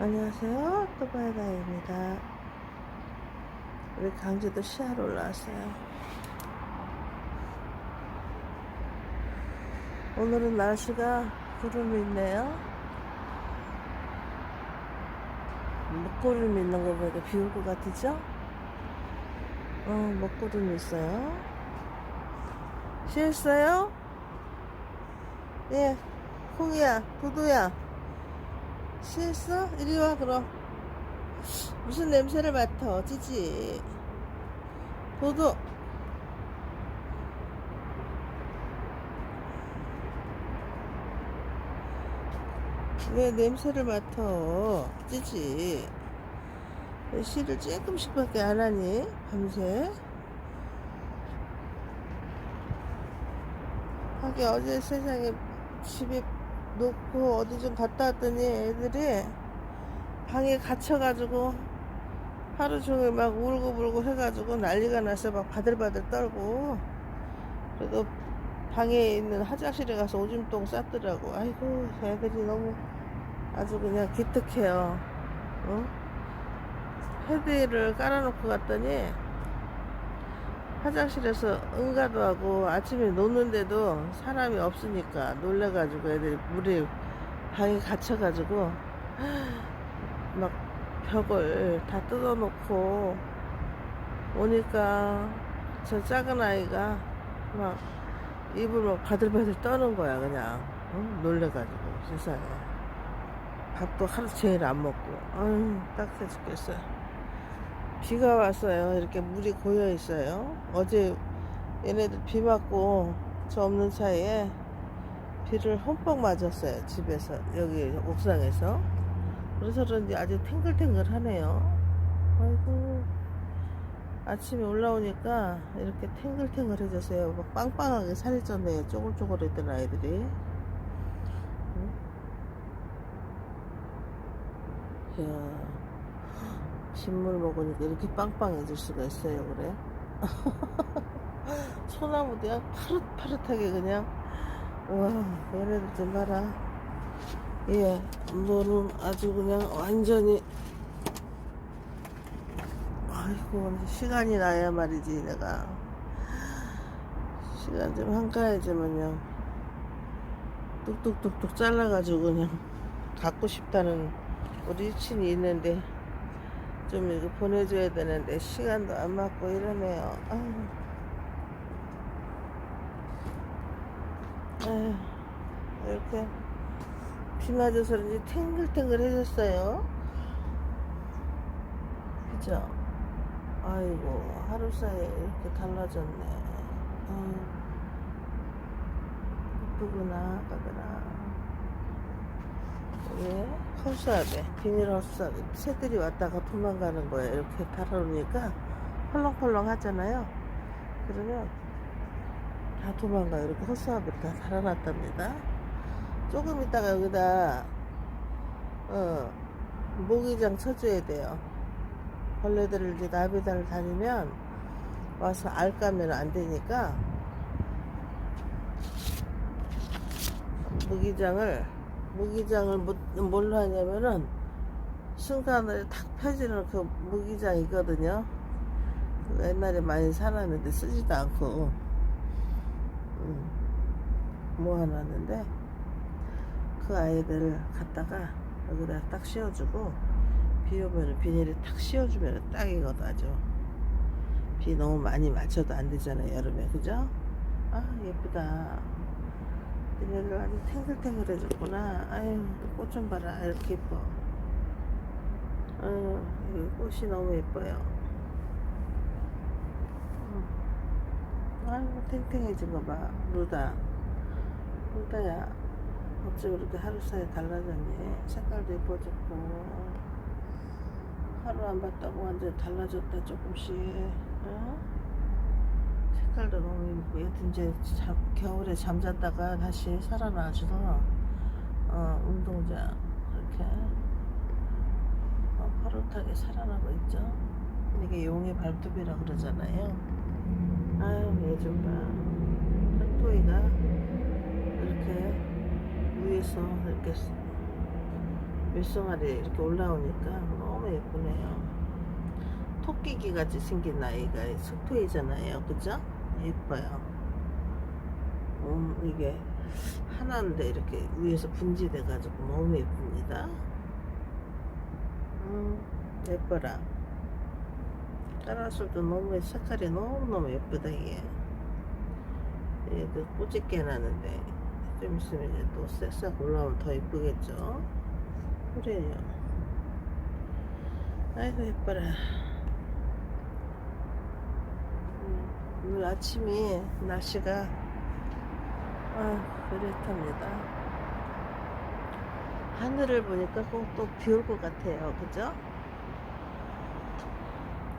안녕하세요. 또바이바이입니다. 우리 강제도 시야로 올라왔어요. 오늘은 날씨가 구름이 있네요. 먹구름 있는 거 보니까 비 올 것 같으죠? 어, 먹구름이 있어요. 쉬었어요? 예, 콩이야, 도도야. 취했어? 이리 와 그럼. 무슨 냄새를 맡아 찌지? 도도. 왜 냄새를 맡아 찌지? 왜 씨를 조금씩 밖에 안 하니 밤새? 하긴 어제 세상에 집에 놓고 어디 좀 갔다 왔더니 애들이 방에 갇혀가지고 하루 종일 막 울고불고 해가지고 난리가 났어 막 바들바들 떨고 그래도 방에 있는 화장실에 가서 오줌똥 쌌더라고 아이고 애들이 너무 아주 그냥 기특해요 어? 패드를 깔아놓고 갔더니 화장실에서 응가도 하고 아침에 노는데도 사람이 없으니까 놀래가지고 애들이 물에 방에 갇혀가지고 막 벽을 다 뜯어놓고 오니까 저 작은 아이가 막 입을 막 바들바들 떠는 거야 그냥. 어? 놀래가지고 세상에. 밥도 하루 종일 안 먹고. 아유 딱해 죽겠어요 비가 왔어요. 이렇게 물이 고여 있어요. 어제 얘네들 비 맞고 저 없는 차이에 비를 흠뻑 맞았어요. 집에서 여기 옥상에서. 그래서 그런지 아주 탱글탱글하네요. 아이고 아침에 올라오니까 이렇게 탱글탱글해졌어요. 막 빵빵하게 살이 쪘네요. 쪼글쪼글했던 아이들이. 응? 이야. 진물 먹으니까 이렇게 빵빵해질 수가 있어요, 그래? 소나무도 그냥 파릇파릇하게 그냥, 와, 얘네들 좀 봐라. 예, 너는 아주 그냥 완전히, 아이고, 시간이 나야 말이지, 내가. 시간 좀 한가해지면요. 뚝뚝뚝뚝 잘라가지고 그냥 갖고 싶다는 우리 친이 있는데, 좀 이거 보내줘야 되는데 시간도 안 맞고 이러네요. 아유, 이렇게 비 맞아서 그런지 탱글탱글해졌어요. 그죠? 아이고 하루 사이에 이렇게 달라졌네. 이쁘구나 아까들아. 왜? 허수아비, 비닐 허수아비. 새들이 왔다가 도망가는 거예요. 이렇게 달아놓으니까 펄렁펄렁 하잖아요. 그러면 다 도망가요. 이렇게 허수아비를 다 달아놨답니다. 조금 있다가 여기다, 어, 모기장 쳐줘야 돼요. 벌레들을 이제 나비다를 다니면 와서 알 까면 안 되니까 모기장을 무기장을 뭐, 뭘로 하냐면은 순간을 탁 펴지는 그 무기장이거든요. 그거 옛날에 많이 살았는데 쓰지도 않고 음, 모아놨는데 그 아이들을 갖다가 여기다 딱 씌워주고 비 오면 비닐에 탁 씌워주면 딱이거든 아주 비 너무 많이 맞춰도 안 되잖아요 여름에 그죠? 아 예쁘다 얘네들 아주 탱글탱글해졌구나. 아유, 꽃 좀 봐라. 이렇게 예뻐. 아유, 이 꽃이 너무 예뻐요. 음. 아유, 탱탱해진 거 봐. 루다. 루다야. 어쩜 이렇게 하루 사이에 달라졌니? 색깔도 예뻐졌고. 하루 안 봤다고 완전 달라졌다, 조금씩. 어? 색깔도 너무 예쁘고 여튼 이제 잠, 겨울에 잠잤다가 다시 살아나서 어, 운동장 이렇게 어, 파릇하게 살아나고 있죠 이게 용의 발톱이라 그러잖아요 아유 얘좀봐 흑토이가 이렇게 위에서 이렇게 밀송아리 이렇게 올라오니까 너무 예쁘네요. 토끼기 같이 생긴 아이가 속토이잖아요. 그죠? 예뻐요. 음, 이게 하나인데 이렇게 위에서 분지돼 가지고 너무 예쁩니다. 음, 예뻐라. 까라솔도 너무 색깔이 너무너무 예쁘다, 이게. 얘도 꼬집게 나는데, 좀 있으면 이제 또 싹싹 올라오면 더 예쁘겠죠? 그래요. 아이고, 예뻐라. 음, 오늘 아침이 날씨가, 아, 그렇답니다. 하늘을 보니까 꼭 또 비 올 것 같아요. 그죠?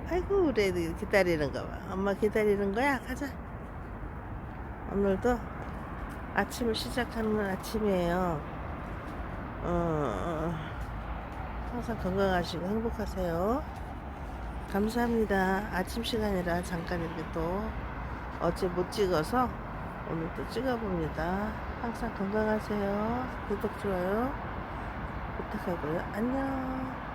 아이고, 우리 애들 기다리는 거 봐. 엄마 기다리는 거야? 가자. 오늘도 아침을 시작하는 아침이에요. 어, 항상 건강하시고 행복하세요. 감사합니다. 아침 시간이라 잠깐 이렇게 또 어제 못 찍어서 오늘 또 찍어봅니다. 항상 건강하세요. 구독, 좋아요 부탁하고요. 안녕.